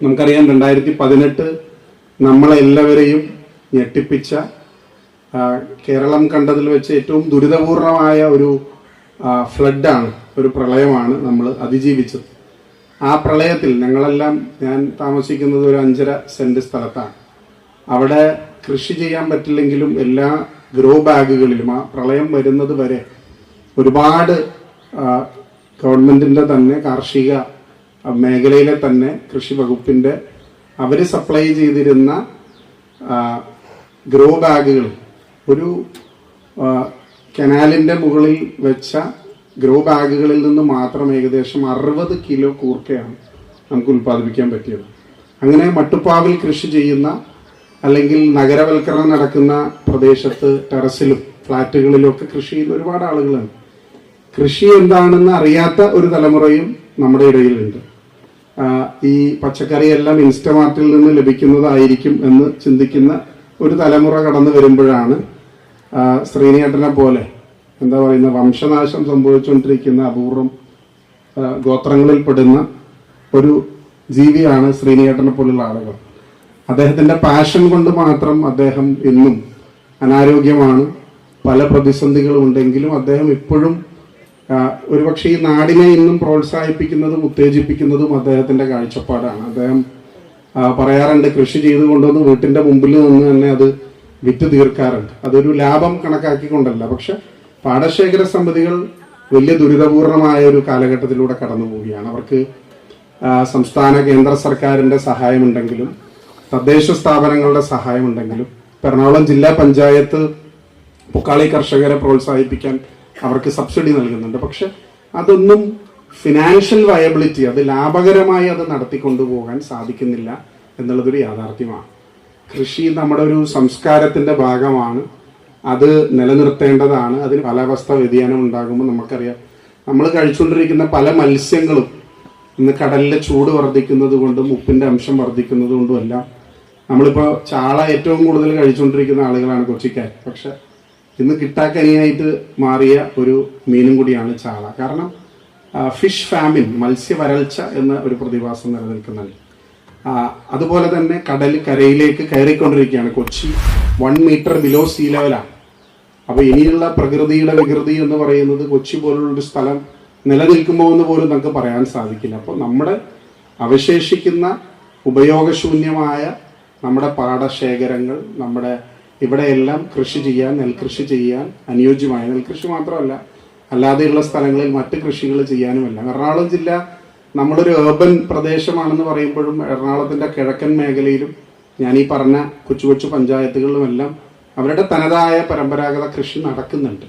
നമുക്കറിയാം രണ്ടായിരത്തി പതിനെട്ട് നമ്മളെല്ലാവരെയും ഞെട്ടിപ്പിച്ച കേരളം കണ്ടതിൽ വെച്ച് ഏറ്റവും ദുരിതപൂർണമായ ഒരു ഫ്ലഡാണ് ഒരു പ്രളയമാണ് നമ്മൾ അതിജീവിച്ചത്. ആ പ്രളയത്തിൽ ഞങ്ങളെല്ലാം ഞാൻ താമസിക്കുന്നത് ഒരു അഞ്ചര സെന്റ് സ്ഥലത്താണ്. അവിടെ കൃഷി ചെയ്യാൻ പറ്റില്ലെങ്കിലും എല്ലാ ഗ്രോ ബാഗുകളിലും ആ പ്രളയം വരുന്നത് വരെ ഒരുപാട് ഗവൺമെന്റിന്റെ തന്നെ കാർഷിക മേഖലയിലെ തന്നെ കൃഷി വകുപ്പിന്റെ അവർ സപ്ലൈ ചെയ്തിരുന്ന ഗ്രോ ബാഗുകൾ ഒരു കനാലിന്റെ മുകളിൽ വെച്ച ഗ്രോ ബാഗുകളിൽ നിന്ന് മാത്രം ഏകദേശം അറുപത് കിലോ കൂർക്കയാണ് നമുക്ക് ഉൽപ്പാദിപ്പിക്കാൻ പറ്റിയത്. അങ്ങനെ മട്ടുപ്പാവിൽ കൃഷി ചെയ്യുന്ന അല്ലെങ്കിൽ നഗരവൽക്കരണം നടക്കുന്ന പ്രദേശത്ത് ടെറസിലും ഫ്ലാറ്റുകളിലും ഒക്കെ കൃഷി ചെയ്യുന്ന ഒരുപാട് ആളുകളാണ്. കൃഷി എന്താണെന്ന് അറിയാത്ത ഒരു തലമുറയും നമ്മുടെ ഇടയിലുണ്ട്. ഈ പച്ചക്കറിയെല്ലാം ഇൻസ്റ്റമാർട്ടിൽ നിന്ന് ലഭിക്കുന്നതായിരിക്കും എന്ന് ചിന്തിക്കുന്ന ഒരു തലമുറ കടന്നു വരുമ്പോഴാണ് ശ്രീനേട്ടനെ പോലെ എന്താ പറയുന്ന വംശനാശം സംഭവിച്ചുകൊണ്ടിരിക്കുന്ന അപൂർവം ഗോത്രങ്ങളിൽ പെടുന്ന ഒരു ജീവിയാണ് ശ്രീനേട്ടനെ പോലുള്ള ആളുകൾ. അദ്ദേഹത്തിന്റെ പാഷൻ കൊണ്ട് മാത്രം അദ്ദേഹം ഇന്നും അനാരോഗ്യമാണ്. പല പ്രതിസന്ധികളും ഉണ്ടെങ്കിലും അദ്ദേഹം ഇപ്പോഴും ഒരുപക്ഷെ ഈ നാടിനെ ഇന്നും പ്രോത്സാഹിപ്പിക്കുന്നതും ഉത്തേജിപ്പിക്കുന്നതും അദ്ദേഹത്തിന്റെ കാഴ്ചപ്പാടാണ്. അദ്ദേഹം പറയാറുണ്ട് കൃഷി ചെയ്ത് കൊണ്ടുവന്ന് വീട്ടിന്റെ മുമ്പിൽ നിന്ന് തന്നെ അത് വിറ്റ് തീർക്കാറുണ്ട്. അതൊരു ലാഭം കണക്കാക്കിക്കൊണ്ടല്ല. പക്ഷെ പാടശേഖര സമിതികൾ വലിയ ദുരിതപൂർണമായ ഒരു കാലഘട്ടത്തിലൂടെ കടന്നു പോവുകയാണ്. അവർക്ക് സംസ്ഥാന കേന്ദ്ര സർക്കാരിന്റെ സഹായമുണ്ടെങ്കിലും തദ്ദേശ സ്ഥാപനങ്ങളുടെ സഹായമുണ്ടെങ്കിലും എറണാകുളം ജില്ലാ പഞ്ചായത്ത് പൊക്കാളി കർഷകരെ പ്രോത്സാഹിപ്പിക്കാൻ അവർക്ക് സബ്സിഡി നൽകുന്നുണ്ട്. പക്ഷെ അതൊന്നും ഫിനാൻഷ്യൽ വയബിലിറ്റി അത് ലാഭകരമായി അത് നടത്തിക്കൊണ്ടു പോകാൻ സാധിക്കുന്നില്ല എന്നുള്ളതൊരു യാഥാർത്ഥ്യമാണ്. കൃഷി നമ്മുടെ ഒരു സംസ്കാരത്തിന്റെ ഭാഗമാണ്. അത് നിലനിർത്തേണ്ടതാണ്. അതിന് കാലാവസ്ഥ വ്യതിയാനം ഉണ്ടാകുമ്പോൾ നമുക്കറിയാം. നമ്മൾ കഴിച്ചുകൊണ്ടിരിക്കുന്ന പല മത്സ്യങ്ങളും ഇന്ന് കടലിലെ ചൂട് വർദ്ധിക്കുന്നത് കൊണ്ടും ഉപ്പിന്റെ അംശം വർദ്ധിക്കുന്നത് കൊണ്ടും എല്ലാം നമ്മളിപ്പോ ചാള ഏറ്റവും കൂടുതൽ കഴിച്ചുകൊണ്ടിരിക്കുന്ന ആളുകളാണ് കൊച്ചിക്കാർ പക്ഷെ ഇന്ന് കിട്ടാക്കനിയായിട്ട് മാറിയ ഒരു മീനും കൂടിയാണ് ചാള. കാരണം ഫിഷ് ഫാമിൻ മത്സ്യ വരൾച്ച എന്ന ഒരു പ്രതിഭാസം നിലനിൽക്കുന്നുണ്ട്. അതുപോലെ തന്നെ കടൽ കരയിലേക്ക് കയറിക്കൊണ്ടിരിക്കുകയാണ് Kochi. One metre below sea ലെവലാണ് അപ്പൊ ഇനിയുള്ള പ്രകൃതിയുടെ വികൃതി എന്ന് പറയുന്നത് കൊച്ചി പോലുള്ള ഒരു സ്ഥലം നിലനിൽക്കുമോ എന്ന് പോലും നമുക്ക് പറയാൻ സാധിക്കില്ല. അപ്പോൾ നമ്മുടെ അവശേഷിക്കുന്ന ഉപയോഗശൂന്യമായ നമ്മുടെ പാടശേഖരങ്ങൾ നമ്മുടെ ഇവിടെയെല്ലാം കൃഷി ചെയ്യാൻ നെൽകൃഷി ചെയ്യാൻ അനുയോജ്യമായ നെൽകൃഷി മാത്രമല്ല അല്ലാതെയുള്ള സ്ഥലങ്ങളിൽ മറ്റ് കൃഷികൾ ചെയ്യാനുമല്ല. എറണാകുളം ജില്ല നമ്മളൊരു ഏർബൻ പ്രദേശമാണെന്ന് പറയുമ്പോഴും എറണാകുളത്തിന്റെ കിഴക്കൻ മേഖലയിലും ഞാൻ ഈ പറഞ്ഞ കൊച്ചു കൊച്ചു പഞ്ചായത്തുകളിലുമെല്ലാം അവരുടെ തനതായ പരമ്പരാഗത കൃഷി നടക്കുന്നുണ്ട്.